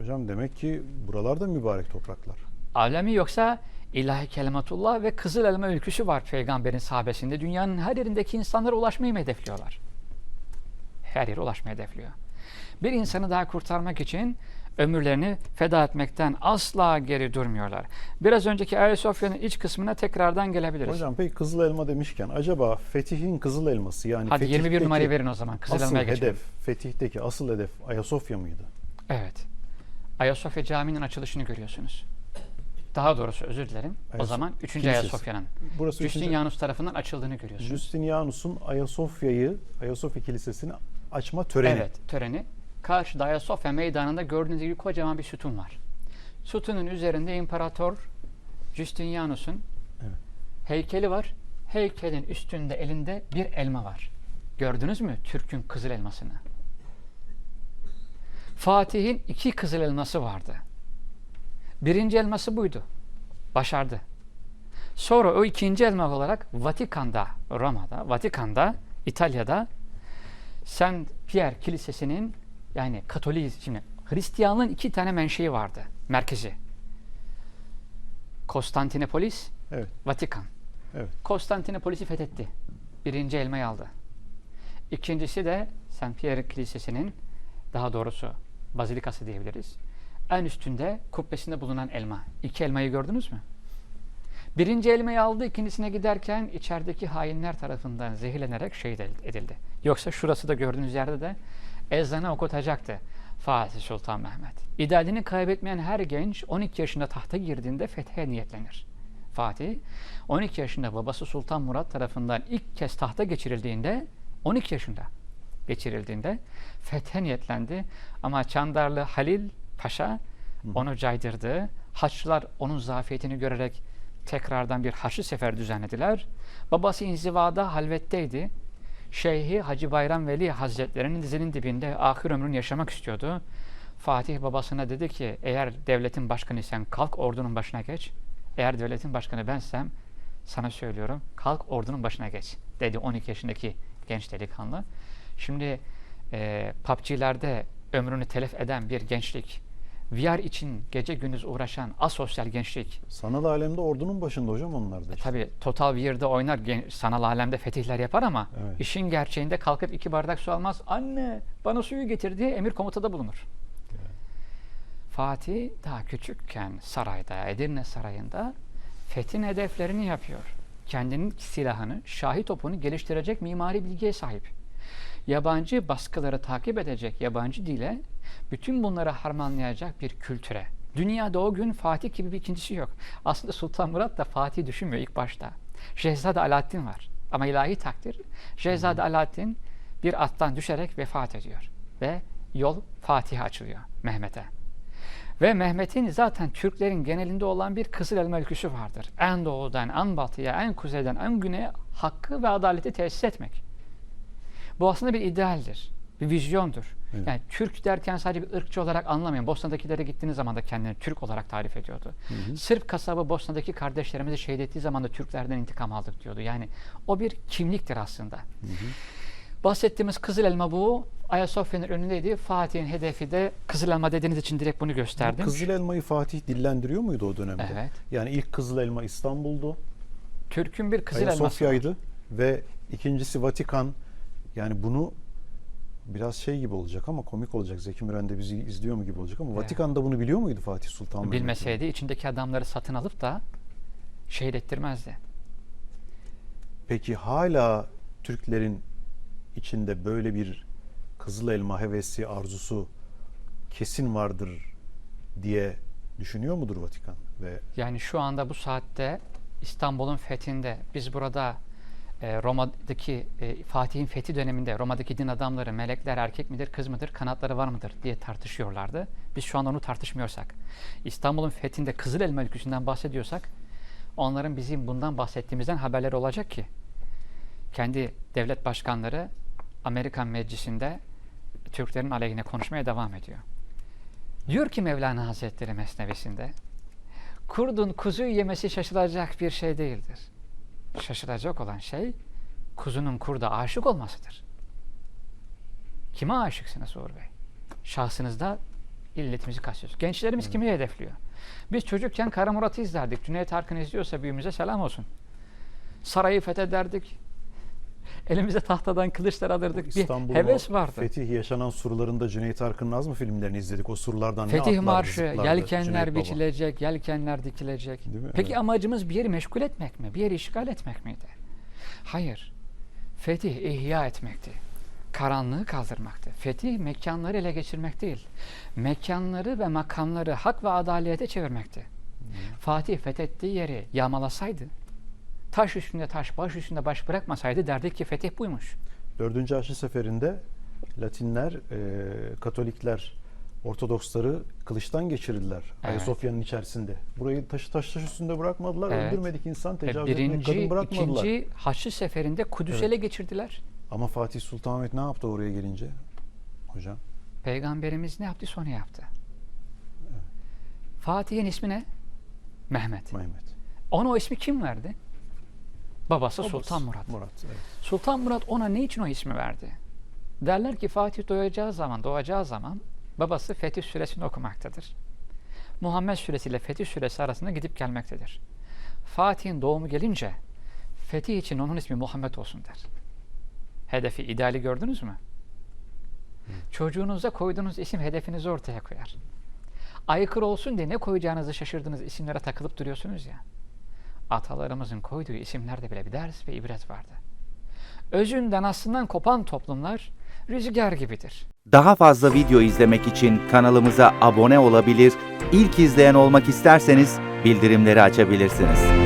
Hocam demek ki buralarda mübarek topraklar. Alemi yoksa ilahi kelimatullah ve kızıl elma ülküsü var peygamberin sahabesinde. Dünyanın her yerindeki insanlara ulaşmayı mı hedefliyorlar? Her yere ulaşmayı hedefliyor. Bir insanı daha kurtarmak için ömürlerini feda etmekten asla geri durmuyorlar. Biraz önceki Ayasofya'nın iç kısmına tekrardan gelebiliriz. Hocam peki kızıl elma demişken acaba fetihin kızıl elması yani Hadi 21 fetihteki numarayı verin o zaman. Kızıl asıl elmaya geçelim. hedef, fetihteki asıl hedef Ayasofya mıydı? Evet. Ayasofya Camii'nin açılışını görüyorsunuz. Daha doğrusu özür dilerim. o Ayas- zaman 3. Kilisesi. Ayasofya'nın Justinianus tarafından açıldığını görüyorsunuz. Justinianus'un Ayasofya'yı, Ayasofya Kilisesi'ni açma töreni. Evet, töreni. Karşıda Ayasofya meydanında gördüğünüz gibi kocaman bir sütun var. Sütunun üzerinde İmparator Justinianus'un Evet. heykeli var. Heykelin üstünde elinde bir elma var. Gördünüz mü Türk'ün kızıl elmasını? Fatih'in iki kızıl elması vardı. Birinci elması buydu. Başardı. Sonra o ikinci elma olarak Vatikan'da, Roma'da, Vatikan'da, İtalya'da Saint Pierre Kilisesi'nin yani Katolik şimdi Hristiyanlığın iki tane menşei vardı. Merkezi. Konstantinopolis, Evet. Vatikan. Evet. Konstantinopolis'i fethetti. Birinci elmayı aldı. İkincisi de Saint Pierre Kilisesi'nin daha doğrusu bazilikası diyebiliriz. En üstünde kubbesinde bulunan elma. İki elmayı gördünüz mü? Birinci elmayı aldı, ikincisine giderken içerideki hainler tarafından zehirlenerek şehit edildi. Yoksa şurası da gördüğünüz yerde de ezanı okutacaktı Fatih Sultan Mehmet. İdealini kaybetmeyen her genç 12 yaşında tahta girdiğinde fethe niyetlenir. Fatih 12 yaşında babası Sultan Murat tarafından ilk kez tahta geçirildiğinde 12 yaşında geçirildiğinde fethe niyetlendi. Ama Çandarlı Halil Paşa onu caydırdı. Haçlılar onun zafiyetini görerek tekrardan bir haçlı sefer düzenlediler. Babası inzivada halvetteydi. Şeyhi Hacı Bayram Veli Hazretlerinin dizinin dibinde ahir ömrünü yaşamak istiyordu. Fatih babasına dedi ki eğer devletin başkanıysan kalk ordunun başına geç. Eğer devletin başkanı bensem sana söylüyorum kalk ordunun başına geç dedi 12 yaşındaki genç delikanlı. Şimdi e, PUBG'lerde ömrünü telef eden bir gençlik, VR için gece gündüz uğraşan asosyal gençlik, Sanal alemde ordunun başında hocam onlar da. işte. Tabii Total War'de oynar, gen- sanal alemde fetihler yapar ama Evet. işin gerçeğinde kalkıp iki bardak su almaz. Anne bana suyu getir diye emir komutada bulunur. Fatih daha küçükken sarayda, Edirne Sarayı'nda fethin hedeflerini yapıyor. Kendinin silahını, şahi topunu geliştirecek mimari bilgiye sahip. Yabancı baskıları takip edecek yabancı dile, bütün bunları harmanlayacak bir kültüre. Dünyada o gün Fatih gibi bir ikincisi yok. Aslında Sultan Murat da Fatih düşünmüyor ilk başta. Şehzade Alaaddin var. Ama ilahi takdir, Şehzade Alaaddin bir attan düşerek vefat ediyor. Ve yol Fatih'e açılıyor Mehmet'e. Ve Mehmet'in zaten Türklerin genelinde olan bir kızıl elma ülküsü vardır. En doğudan, en batıya, en kuzeyden, en güneye hakkı ve adaleti tesis etmek. Bu aslında bir idealdir, bir vizyondur. Evet. Yani Türk derken sadece bir ırkçı olarak anlamayın. Bosna'dakilere gittiğiniz zaman da kendini Türk olarak tarif ediyordu. Sırp kasabı Bosna'daki kardeşlerimizi şehit ettiği zaman da Türklerden intikam aldık diyordu. Yani o bir kimliktir aslında. Bahsettiğimiz Kızıl Elma bu. Ayasofya'nın önündeydi. Fatih'in hedefi de Kızıl Elma dediğiniz için direkt bunu Bu gösterdim. Kızıl elmayı Fatih dillendiriyor muydu o dönemde? Evet. Yani ilk Kızıl elma İstanbul'du. Türk'ün bir Kızıl Elması. Ayasofya'ydı ve ikincisi Vatikan. Yani bunu biraz şey gibi olacak ama komik olacak. Zeki Müren de bizi izliyor mu gibi olacak ama Evet. Vatikan'da bunu biliyor muydu Fatih Sultan Mehmet? Bilmeseydi içindeki adamları satın alıp da şehit ettirmezdi. Peki hala Türklerin içinde böyle bir Kızıl elma hevesi, arzusu kesin vardır diye düşünüyor mudur Vatikan? Ve Yani şu anda bu saatte İstanbul'un fethinde biz burada e, Roma'daki e, Fatih'in fethi döneminde Roma'daki din adamları melekler erkek midir kız mıdır kanatları var mıdır diye tartışıyorlardı. Biz şu anda onu tartışmıyorsak İstanbul'un fethinde Kızıl Elma ülküsünden bahsediyorsak onların bizim bundan bahsettiğimizden haberleri olacak ki kendi devlet başkanları Amerikan Meclisi'nde Türklerin aleyhine konuşmaya devam ediyor. Diyor ki Mevlana Hazretleri Mesnevisinde kurdun kuzuyu yemesi şaşılacak bir şey değildir. Şaşılacak olan şey kuzunun kurda aşık olmasıdır. Kime aşıksınız Uğur Bey? Şahsınızda illetimizi kastediyoruz. Gençlerimiz kimi hedefliyor? Biz çocukken Kara Murat'ı izlerdik. Cüneyt Arkın izliyorsa büyüğümüze selam olsun. Sarayı fethederdik. Elimize tahtadan kılıçlar alırdık. Bir heves vardı. Fetih yaşanan surlarında Cüneyt Arkın'ın az mı filmlerini izledik? O surlardan ne Fetih atlardı, Marşı, zıplardı yelkenler Cüneyt Baba. biçilecek, yelkenler dikilecek. Peki Evet. amacımız bir yeri meşgul etmek mi? Bir yeri işgal etmek miydi? Hayır. Fetih ihya etmekti. Karanlığı kaldırmaktı. Fetih mekanları ele geçirmek değil. Mekanları ve makamları hak ve adalete çevirmekti. Fatih fethettiği yeri yağmalasaydı, taş üstünde taş, baş üstünde baş bırakmasaydı derdik ki fetih buymuş. Dördüncü Haçlı Seferi'nde Latinler, e, Katolikler, Ortodoksları kılıçtan geçirdiler Evet. Ayasofya'nın içerisinde. Burayı taşı taş taş üstünde bırakmadılar. Evet. Öldürmedik insan, tecavüz etmek birinci, kadın bırakmadılar. ikinci Haçlı Seferi'nde Kudüs'ü Evet. ele geçirdiler. Ama Fatih Sultan Mehmet ne yaptı oraya gelince? Hocam. Peygamberimiz ne yaptı sonra yaptı. Fatih'in ismi ne? Mehmet. Mehmet. Ona o ismi kim verdi? Babası Babası, Sultan Murat. Murat. Evet. Sultan Murat ona ne için o ismi verdi? Derler ki Fatih doğacağı zaman, doğacağı zaman babası Fetih Suresini okumaktadır. Muhammed Suresi ile Fetih Suresi arasında gidip gelmektedir. Fatih'in doğumu gelince Fetih için onun ismi Muhammed olsun der. Hedefi, ideali gördünüz mü? Çocuğunuza koyduğunuz isim hedefinizi ortaya koyar. Aykırı olsun diye ne koyacağınızı şaşırdığınız isimlere takılıp duruyorsunuz ya. Atalarımızın koyduğu isimlerde bile bir ders ve ibret vardı. Özünden aslından kopan toplumlar rüzgar gibidir. Daha fazla video izlemek için kanalımıza abone olabilir, ilk izleyen olmak isterseniz bildirimleri açabilirsiniz.